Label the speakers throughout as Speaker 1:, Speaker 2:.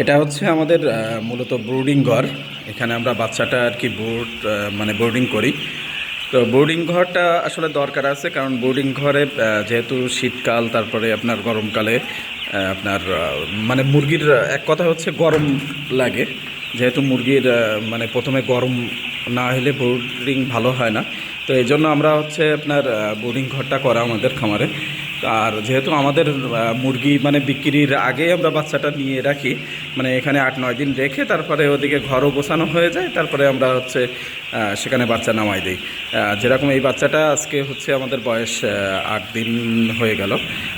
Speaker 1: এটা হচ্ছে আমাদের মূলত বোর্ডিং ঘর। এখানে আমরা বাচ্চাটা আর কি বোর্ড মানে বোর্ডিং করি। তো বোর্ডিং ঘরটা আসলে দরকার আছে কারণ বোর্ডিং ঘরে যেহেতু শীতকাল, তারপরে আপনার গরমকালে আপনার মানে মুরগির এক কথা হচ্ছে গরম লাগে। যেহেতু মুরগির মানে প্রথমে গরম না হলে বোর্ডিং ভালো হয় না। তো এই জন্য আমরা হচ্ছে আপনার বোর্ডিং ঘরটা করা আমাদের খামারে। আর যেহেতু আমাদের মুরগি মানে বিক্রির আগে আমরা বাচ্চাটা নিয়ে রাখি মানে এখানে আট, নয় দিন রেখে তারপরে ওদিকে ঘরও গোছানো হয়ে যায়, তারপরে আমরা হচ্ছে সেখানে বাচ্চা নামাই দিই। যেরকম এই বাচ্চাটা আজকে হচ্ছে আমাদের বয়স আট দিন হয়ে গেল।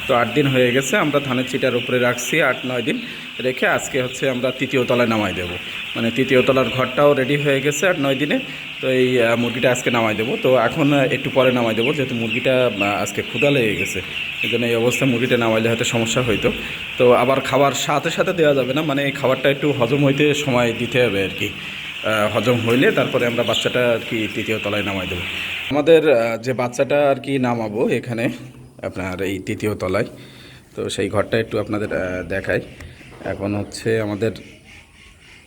Speaker 1: তো আট দিন হয়ে গেছে, আমরা ধানের চিটার উপরে রাখছি আট, নয় দিন রেখে আজকে হচ্ছে আমরা তৃতীয় তলায় নামাই দেবো। মানে তৃতীয় তলার ঘরটাও রেডি হয়ে গেছে আট, নয় দিনে। তো এই মুরগিটা আজকে নামাই দেবো। তো এখন একটু পরে নামাই দেবো, যেহেতু মুরগিটা আজকে ক্ষুদা লেগে গেছে। এই জন্য এই অবস্থায় মুরগিটা নামাইলে হয়তো সমস্যা হইতো। তো আবার খাবার সাথে সাথে দেওয়া যাবে না মানে এই খাবারটা একটু হজম হইতে সময় দিতে হবে আর কি। হজম হইলে তারপরে আমরা বাচ্চাটা আর কি তৃতীয় তলায় নামাই দেবো। আমাদের যে বাচ্চাটা আর কি নামাবো এখানে, আপনার এই তৃতীয় তলায়, তো সেই ঘরটা একটু আপনাদের দেখাই। এখন হচ্ছে আমাদের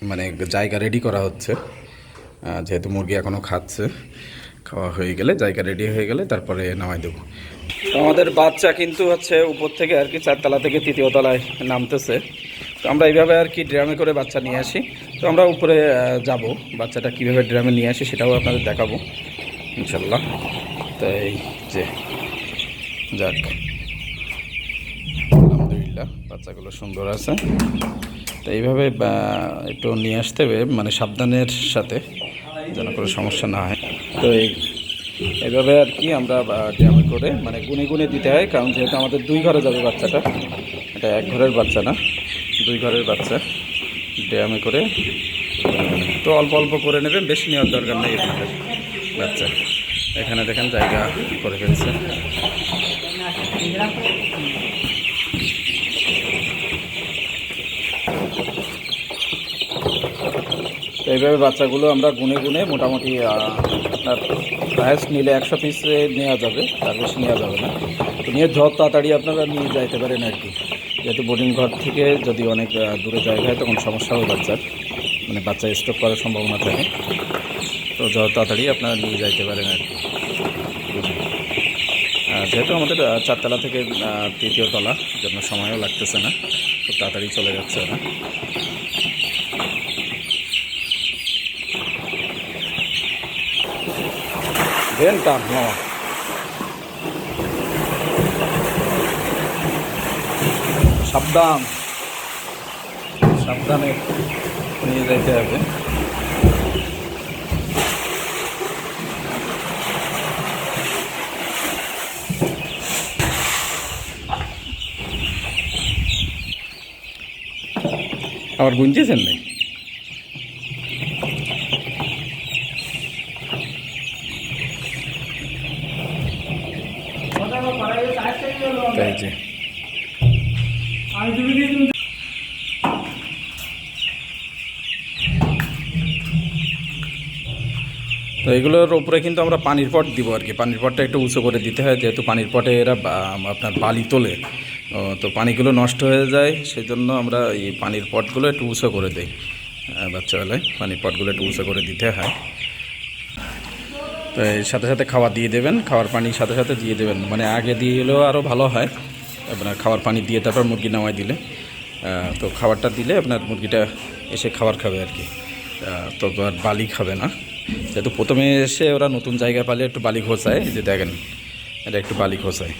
Speaker 1: মানে জায়গা রেডি করা হচ্ছে। যেহেতু মুরগি এখনও খাচ্ছে, খাওয়া হয়ে গেলে, জায়গা রেডি হয়ে গেলে তারপরে নামাই দেবো। আমাদের বাচ্চা কিন্তু হচ্ছে উপর থেকে আর কি চারতলা থেকে তৃতীয় তলায় নামতেছে। তো আমরা এইভাবে আর কি ড্রামে করে বাচ্চা নিয়ে আসি। তো আমরা উপরে যাব। বাচ্চাটা কীভাবে ড্রামে নিয়ে আসি সেটাও আপনাদের দেখাবো। ইনশাল্লাহ তো এই যে, যাক। আলহামদুলিল্লাহ, বাচ্চাগুলো সুন্দর আছে। তো এইভাবে একটু নিয়ে আসতে হবে মানে সাবধানের সাথে। যেন কোনো সমস্যা না হয়। তো এই এইভাবে আর কি আমরা ড্যামে করে মানে গুনে গুনে দিতে হয়, কারণ যেহেতু আমাদের দুই ঘরে যাবে বাচ্চাটা, এটা এক ঘরের বাচ্চা না, দুই ঘরের বাচ্চা। ড্যামে করে, তো অল্প অল্প করে নেবেন বেশি নেওয়ার দরকার নেই আপনাদের বাচ্চা। এখানে দেখেন জায়গা করে ফেলছে। তো এইভাবে বাচ্চাগুলো আমরা গুনে গুনে মোটামুটি আপনার হায়েস্ট নিলে একশো পিসে নেওয়া যাবে, তার বেশি নেওয়া যাবে না। তো নিয়ে যত তাড়াতাড়ি আপনারা নিয়ে যাইতে পারেন আর কি। যেহেতু বোর্ডিং ঘর থেকে যদি অনেক দূরে জায়গা হয়, তখন সমস্যা হবে বাচ্চার। মানে বাচ্চা স্টক করার সম্ভাবনা থাকে। তো যত তাড়াতাড়ি আপনারা নিয়ে যাইতে পারেন আর কি। যেহেতু আমাদের চারতলা থেকে তৃতীয় তলা জন্য সময়ও লাগতেছে না, খুব তাড়াতাড়ি চলে যাচ্ছে না Venta, no. সাবধান সাবধানে নিয়ে যেতে হবে আবার গুনতেছেন নাকি তাই যে। তো এগুলোর উপরে কিন্তু আমরা পানির পট দিব আর কি। পানির পটটা একটু উঁচু করে দিতে হয়, যেহেতু পানির পটে এরা আপনার বালি তোলে। তো পানিগুলো নষ্ট হয়ে যায় সেই জন্য আমরা এই পানির পটগুলো একটু উঁচু করে দিই। বাচ্চাবেলায় পানির পটগুলো একটু উঁচু করে দিতে হয়। তো সাথে সাথে খাবার দিয়ে দেবেন খাবার পানির সাথে সাথে দিয়ে দেবেন। মানে আগে দিয়ে দিলেও আরও ভালো হয়। আপনার খাবার পানি দিয়ে তারপর মুরগি নামাই দিলে। তো খাবারটা দিলে আপনার মুরগিটা এসে খাবার খাবে আর কি। তো আর বালি খাবে না। যেহেতু প্রথমে এসে ওরা নতুন জায়গায় পালে একটু বালি ঘোষায় যে দেখেন, এটা একটু বালি খোঁচায়